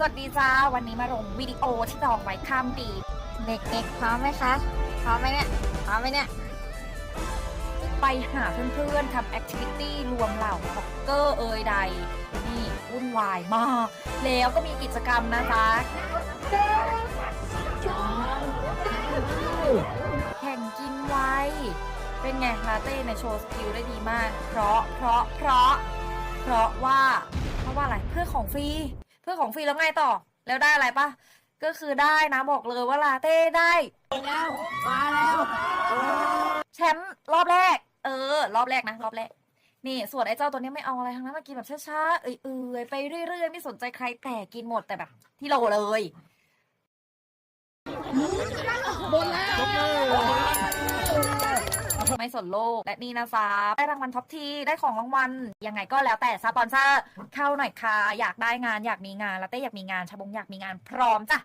สวัสดีจ้า วันนี้มาลงวิดีโอที่จองไว้ข้ามปี เด็กๆพร้อมไหมคะ พร้อมไหมเนี่ย พร้อมไหมเนี่ย ไปหาเพื่อนๆทำแอคทิวิตี้รวมเหล่าพ็อกเกอร์เอยใด นี่วุ่นวายมาก แล้วก็มีกิจกรรมนะจ๊ะแข่งกินไวเป็นไงลาเต้ในโชว์สกิลได้ดีมาก เพราะเพราะเพราะ เพราะว่า เพราะว่าอะไรเพื่อของฟรี พื่อของฟรีแล้วไงต่อ แล้วได้อะไรปะก็คือได้นะบอกเลยว่าลาเต้ได้แชมป์รอบแรก เออ รอบแรกนะ รอบแรก นี่ส่วนไอ้เจ้าตัวเนี้ยไม่เอาอะไรทั้งนั้นมากินแบบช้าๆเอื่อยๆไปเรื่อยๆไม่สนใจใครแต่กินหมดแต่แบบ ที่โลเลย ไม่สนโลก และนี่นะจ๊ะได้รางวัลท็อปทีได้ของรางวัลยังไงก็แล้วแต่สปอนเซอร์เข้าหน่อยค่ะอยากได้งานอยากมีงานแล้วเต้อยากมีงานชาบงอยากมีงานพร้อมจ้ะ